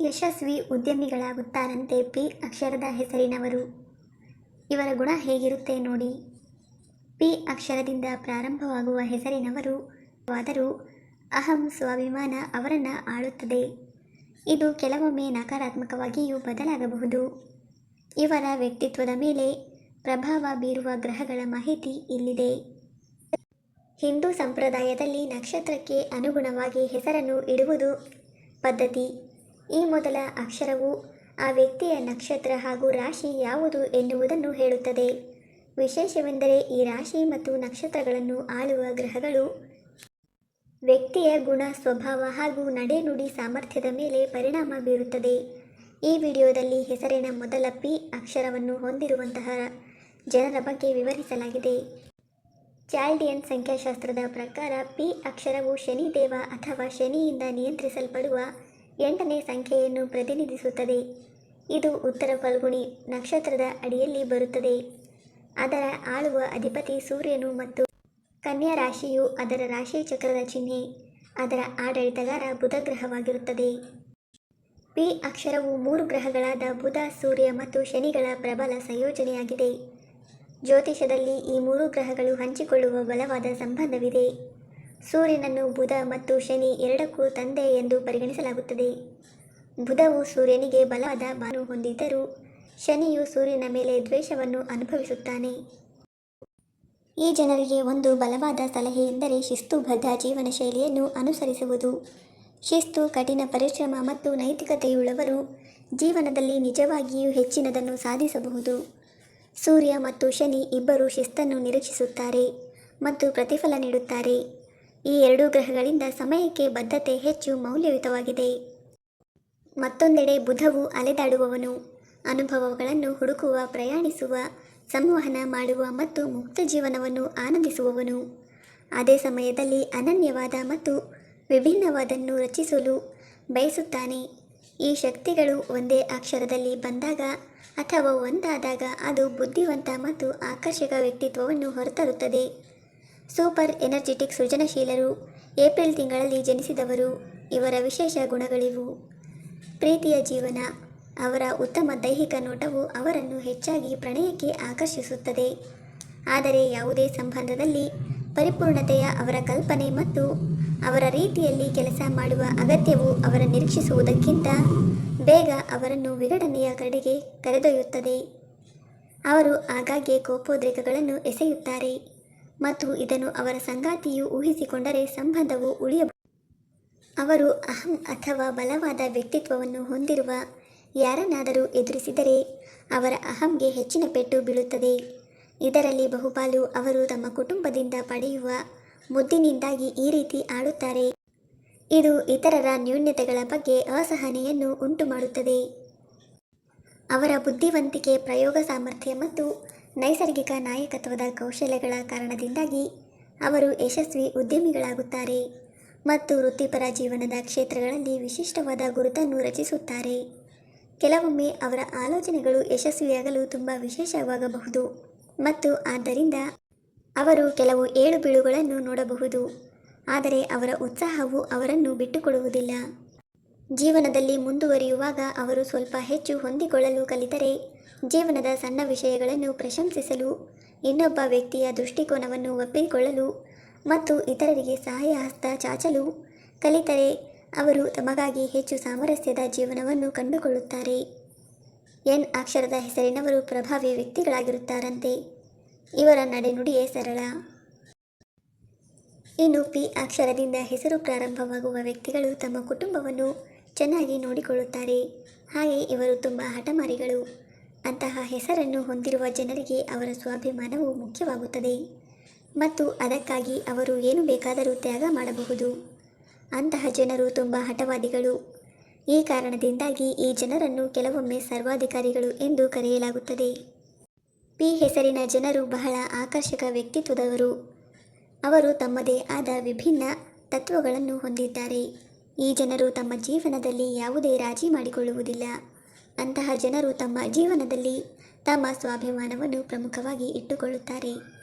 ಯಶಸ್ವಿ ಉದ್ಯಮಿಗಳಾಗುತ್ತಾರಂತೆ P. ಅಕ್ಷರದ ಹೆಸರಿನವರು. ಇವರ ಗುಣ ಹೇಗಿರುತ್ತೆ ನೋಡಿ. ಪಿ. ಅಕ್ಷರದಿಂದ ಪ್ರಾರಂಭವಾಗುವ ಹೆಸರಿನವರು ಆದರೂ ಅಹಂ ಸ್ವಾಭಿಮಾನ ಅವರನ್ನು ಆಳುತ್ತದೆ. ಇದು ಕೆಲವೊಮ್ಮೆ ನಕಾರಾತ್ಮಕವಾಗಿಯೂ ಬದಲಾಗಬಹುದು. ಇವರ ವ್ಯಕ್ತಿತ್ವದ ಮೇಲೆ ಪ್ರಭಾವ ಬೀರುವ ಗ್ರಹಗಳ ಮಾಹಿತಿ ಇಲ್ಲಿದೆ. ಹಿಂದೂ ಸಂಪ್ರದಾಯದಲ್ಲಿ ನಕ್ಷತ್ರಕ್ಕೆ ಅನುಗುಣವಾಗಿ ಹೆಸರನ್ನು ಇಡುವುದು ಪದ್ಧತಿ. ಈ ಮೊದಲ ಅಕ್ಷರವು ಆ ವ್ಯಕ್ತಿಯ ನಕ್ಷತ್ರ ಹಾಗೂ ರಾಶಿ ಯಾವುದು ಎನ್ನುವುದನ್ನು ಹೇಳುತ್ತದೆ. ವಿಶೇಷವೆಂದರೆ ಈ ರಾಶಿ ಮತ್ತು ನಕ್ಷತ್ರಗಳನ್ನು ಆಳುವ ಗ್ರಹಗಳು ವ್ಯಕ್ತಿಯ ಗುಣ, ಸ್ವಭಾವ ಹಾಗೂ ನಡೆನುಡಿ ಸಾಮರ್ಥ್ಯದ ಮೇಲೆ ಪರಿಣಾಮ ಬೀರುತ್ತದೆ. ಈ ವಿಡಿಯೋದಲ್ಲಿ ಹೆಸರಿನ ಮೊದಲ ಪಿ ಅಕ್ಷರವನ್ನು ಹೊಂದಿರುವಂತಹ ಜನರ ಬಗ್ಗೆ ವಿವರಿಸಲಾಗಿದೆ. ಚಾಲ್ಡಿಯನ್ ಸಂಖ್ಯಾಶಾಸ್ತ್ರದ ಪ್ರಕಾರ ಪಿ ಅಕ್ಷರವು ಶನಿದೇವ ಅಥವಾ ಶನಿಯಿಂದ ನಿಯಂತ್ರಿಸಲ್ಪಡುವ ಎಂಟನೇ ಸಂಖ್ಯೆಯನ್ನು ಪ್ರತಿನಿಧಿಸುತ್ತದೆ. ಇದು ಉತ್ತರ ಫಲ್ಗುಣಿ ನಕ್ಷತ್ರದ ಅಡಿಯಲ್ಲಿ ಬರುತ್ತದೆ. ಅದರ ಆಳುವ ಅಧಿಪತಿ ಸೂರ್ಯನು ಮತ್ತು ಕನ್ಯಾ ರಾಶಿಯು ಅದರ ರಾಶಿ ಚಕ್ರದ ಚಿಹ್ನೆ, ಅದರ ಆಡಳಿತಗಾರ ಬುಧ ಗ್ರಹವಾಗಿರುತ್ತದೆ. ಪಿ ಅಕ್ಷರವು ಮೂರು ಗ್ರಹಗಳಾದ ಬುಧ, ಸೂರ್ಯ ಮತ್ತು ಶನಿಗಳ ಪ್ರಬಲ ಸಂಯೋಜನೆಯಾಗಿದೆ. ಜ್ಯೋತಿಷದಲ್ಲಿ ಈ ಮೂರು ಗ್ರಹಗಳು ಹಂಚಿಕೊಳ್ಳುವ ಬಲವಾದ ಸಂಬಂಧವಿದೆ. ಸೂರ್ಯನನ್ನು ಬುಧ ಮತ್ತು ಶನಿ ಎರಡಕ್ಕೂ ತಂದೆ ಎಂದು ಪರಿಗಣಿಸಲಾಗುತ್ತದೆ. ಬುಧವು ಸೂರ್ಯನಿಗೆ ಬಲವಾದ ಬಾನು ಹೊಂದಿದ್ದರೂ ಶನಿಯು ಸೂರ್ಯನ ಮೇಲೆ ದ್ವೇಷವನ್ನು ಅನುಭವಿಸುತ್ತಾನೆ. ಈ ಜನರಿಗೆ ಒಂದು ಬಲವಾದ ಸಲಹೆ ಎಂದರೆ ಶಿಸ್ತುಬದ್ಧ ಜೀವನ ಶೈಲಿಯನ್ನು ಅನುಸರಿಸುವುದು. ಶಿಸ್ತು, ಕಠಿಣ ಪರಿಶ್ರಮ ಮತ್ತು ನೈತಿಕತೆಯುಳ್ಳವರು ಜೀವನದಲ್ಲಿ ನಿಜವಾಗಿಯೂ ಹೆಚ್ಚಿನದನ್ನು ಸಾಧಿಸಬಹುದು. ಸೂರ್ಯ ಮತ್ತು ಶನಿ ಇಬ್ಬರು ಶಿಸ್ತನ್ನು ನಿರೀಕ್ಷಿಸುತ್ತಾರೆ ಮತ್ತು ಪ್ರತಿಫಲ ನೀಡುತ್ತಾರೆ. ಈ ಎರಡೂ ಗ್ರಹಗಳಿಂದ ಸಮಯಕ್ಕೆ ಬದ್ಧತೆ ಹೆಚ್ಚು ಮೌಲ್ಯಯುತವಾಗಿದೆ. ಮತ್ತೊಂದೆಡೆ ಬುಧವು ಅಲೆದಾಡುವವನು, ಅನುಭವಗಳನ್ನು ಹುಡುಕುವ, ಪ್ರಯಾಣಿಸುವ, ಸಂವಹನ ಮಾಡುವ ಮತ್ತು ಮುಕ್ತ ಜೀವನವನ್ನು ಆನಂದಿಸುವವನು. ಅದೇ ಸಮಯದಲ್ಲಿ ಅನನ್ಯವಾದ ಮತ್ತು ವಿಭಿನ್ನವಾದನ್ನು ರಚಿಸಲು ಬಯಸುತ್ತಾನೆ. ಈ ಶಕ್ತಿಗಳು ಒಂದೇ ಅಕ್ಷರದಲ್ಲಿ ಬಂದಾಗ ಅಥವಾ ಒಂದಾದಾಗ ಅದು ಬುದ್ಧಿವಂತ ಮತ್ತು ಆಕರ್ಷಕ ವ್ಯಕ್ತಿತ್ವವನ್ನು ಹೊರತರುತ್ತದೆ. ಸೂಪರ್ ಎನರ್ಜೆಟಿಕ್ ಸೃಜನಶೀಲರು ಏಪ್ರಿಲ್ ತಿಂಗಳಲ್ಲಿ ಜನಿಸಿದವರು. ಇವರ ವಿಶೇಷ ಗುಣಗಳಿವು. ಪ್ರೀತಿಯ ಜೀವನ. ಅವರ ಉತ್ತಮ ದೈಹಿಕ ನೋಟವು ಅವರನ್ನು ಹೆಚ್ಚಾಗಿ ಪ್ರಣಯಕ್ಕೆ ಆಕರ್ಷಿಸುತ್ತದೆ. ಆದರೆ ಯಾವುದೇ ಸಂಬಂಧದಲ್ಲಿ ಪರಿಪೂರ್ಣತೆಯ ಅವರ ಕಲ್ಪನೆ ಮತ್ತು ಅವರ ರೀತಿಯಲ್ಲಿ ಕೆಲಸ ಮಾಡುವ ಅಗತ್ಯವು ಅವರ ನಿರೀಕ್ಷಿಸುವುದಕ್ಕಿಂತ ಬೇಗ ಅವರನ್ನು ವಿಘಟನೆಯ ಕಡೆಗೆ ಕರೆದೊಯ್ಯುತ್ತದೆ. ಅವರು ಆಗಾಗ್ಗೆ ಕೋಪೋದ್ರೇಕಗಳನ್ನು ಎಸೆಯುತ್ತಾರೆ. ಮತ್ತು ಇದನ್ನು ಅವರ ಸಂಗಾತಿಯು ಊಹಿಸಿಕೊಂಡರೆ ಸಂಬಂಧವು ಉಳಿಯಬಹುದು ಅವರು ಅಹಂ ಅಥವಾ ಬಲವಾದ ವ್ಯಕ್ತಿತ್ವವನ್ನು ಹೊಂದಿರುವ ಯಾರನ್ನಾದರೂ ಎದುರಿಸಿದರೆ ಅವರ ಅಹಂಗೆ ಹೆಚ್ಚಿನ ಪೆಟ್ಟು ಬೀಳುತ್ತದೆ. ಇದರಲ್ಲಿ ಬಹುಪಾಲು ಅವರು ತಮ್ಮ ಕುಟುಂಬದಿಂದ ಪಡೆಯುವ ಮುದ್ದಿನಿಂದಾಗಿ ಈ ರೀತಿ ಆಡುತ್ತಾರೆ ಇದು ಇತರರ ನ್ಯೂನ್ಯತೆಗಳ ಬಗ್ಗೆ ಅಸಹನೆಯನ್ನು ಉಂಟುಮಾಡುತ್ತದೆ. ಅವರ ಬುದ್ಧಿವಂತಿಕೆ, ಪ್ರಯೋಗ ಸಾಮರ್ಥ್ಯ ಮತ್ತು ನೈಸರ್ಗಿಕ ನಾಯಕತ್ವದ ಕೌಶಲ್ಯಗಳ ಕಾರಣದಿಂದಾಗಿ ಅವರು ಯಶಸ್ವಿ ಉದ್ಯಮಿಗಳಾಗುತ್ತಾರೆ ಮತ್ತು ವೃತ್ತಿಪರ ಜೀವನದ ಕ್ಷೇತ್ರಗಳಲ್ಲಿ ವಿಶಿಷ್ಟವಾದ ಗುರುತನ್ನು ರಚಿಸುತ್ತಾರೆ. ಕೆಲವೊಮ್ಮೆ ಅವರ ಆಲೋಚನೆಗಳು ಯಶಸ್ವಿಯಾಗಲು ತುಂಬ ವಿಶೇಷವಾಗಬಹುದು ಮತ್ತು ಆದ್ದರಿಂದ ಅವರು ಕೆಲವು ಏಳು ಬೀಳುಗಳನ್ನು ನೋಡಬಹುದು, ಆದರೆ ಅವರ ಉತ್ಸಾಹವು ಅವರನ್ನು ಬಿಟ್ಟುಕೊಡುವುದಿಲ್ಲ. ಜೀವನದಲ್ಲಿ ಮುಂದುವರಿಯುವಾಗ ಅವರು ಸ್ವಲ್ಪ ಹೆಚ್ಚು ಹೊಂದಿಕೊಳ್ಳಲು ಕಲಿತರೆ ಜೀವನದ ಸಣ್ಣ ವಿಷಯಗಳನ್ನು ಪ್ರಶಂಸಿಸಲು, ಇನ್ನೊಬ್ಬ ವ್ಯಕ್ತಿಯ ದೃಷ್ಟಿಕೋನವನ್ನು ಒಪ್ಪಿಕೊಳ್ಳಲು ಮತ್ತು ಇತರರಿಗೆ ಸಹಾಯ ಹಸ್ತ ಚಾಚಲು ಕಲಿತರೆ ಅವರು ತಮಗಾಗಿ ಹೆಚ್ಚು ಸಾಮರಸ್ಯದ ಜೀವನವನ್ನು ಕಂಡುಕೊಳ್ಳುತ್ತಾರೆ. ಎನ್. ಅಕ್ಷರದ ಹೆಸರಿನವರು ಪ್ರಭಾವಿ ವ್ಯಕ್ತಿಗಳಾಗಿರುತ್ತಾರಂತೆ. ಇವರ ನಡೆನುಡಿಯೇ ಸರಳ. ಇನ್ನು ಪಿ. ಅಕ್ಷರದಿಂದ ಹೆಸರು ಪ್ರಾರಂಭವಾಗುವ ವ್ಯಕ್ತಿಗಳು ತಮ್ಮ ಕುಟುಂಬವನ್ನು ಚೆನ್ನಾಗಿ ನೋಡಿಕೊಳ್ಳುತ್ತಾರೆ. ಹಾಗೆ ಇವರು ತುಂಬ ಹಠಮಾರಿಗಳು. ಅಂತಹ ಹೆಸರನ್ನು ಹೊಂದಿರುವ ಜನರಿಗೆ ಅವರ ಸ್ವಾಭಿಮಾನವು ಮುಖ್ಯವಾಗುತ್ತದೆ. ಮತ್ತು ಅದಕ್ಕಾಗಿ ಅವರು ಏನು ಬೇಕಾದರೂ ತ್ಯಾಗ ಮಾಡಬಹುದು. ಅಂತಹ ಜನರು ತುಂಬ ಹಠವಾದಿಗಳು. ಈ ಕಾರಣದಿಂದಾಗಿ ಈ ಜನರನ್ನು ಕೆಲವೊಮ್ಮೆ ಸರ್ವಾಧಿಕಾರಿಗಳು ಎಂದು ಕರೆಯಲಾಗುತ್ತದೆ. ಪಿ ಹೆಸರಿನ ಜನರು ಬಹಳ ಆಕರ್ಷಕ ವ್ಯಕ್ತಿತ್ವದವರು. ಅವರು ತಮ್ಮದೇ ಆದ ವಿಭಿನ್ನ ತತ್ವಗಳನ್ನು ಹೊಂದಿದ್ದಾರೆ. ಈ ಜನರು ತಮ್ಮ ಜೀವನದಲ್ಲಿ ಯಾವುದೇ ರಾಜಿ ಮಾಡಿಕೊಳ್ಳುವುದಿಲ್ಲ. ಅಂತಹ ಜನರು ತಮ್ಮ ಜೀವನದಲ್ಲಿ ತಮ್ಮ ಸ್ವಾಭಿಮಾನವನ್ನು ಪ್ರಮುಖವಾಗಿ ಇಟ್ಟುಕೊಳ್ಳುತ್ತಾರೆ.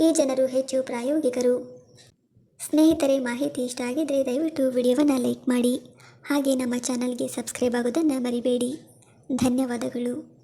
ಈ ಜನರು ಹೆಚ್ಚು ಪ್ರಾಯೋಗಿಕರು. ಸ್ನೇಹಿತರೆ, ಮಾಹಿತಿ ಇಷ್ಟ ಆಗಿದ್ದರೆ ದಯವಿಟ್ಟು ವಿಡಿಯೋವನ್ನು ಲೈಕ್ ಮಾಡಿ. ಹಾಗೆ ನಮ್ಮ ಚಾನಲ್ಗೆ ಸಬ್ಸ್ಕ್ರೈಬ್ ಆಗೋದನ್ನು ಮರಿಬೇಡಿ. ಧನ್ಯವಾದಗಳು.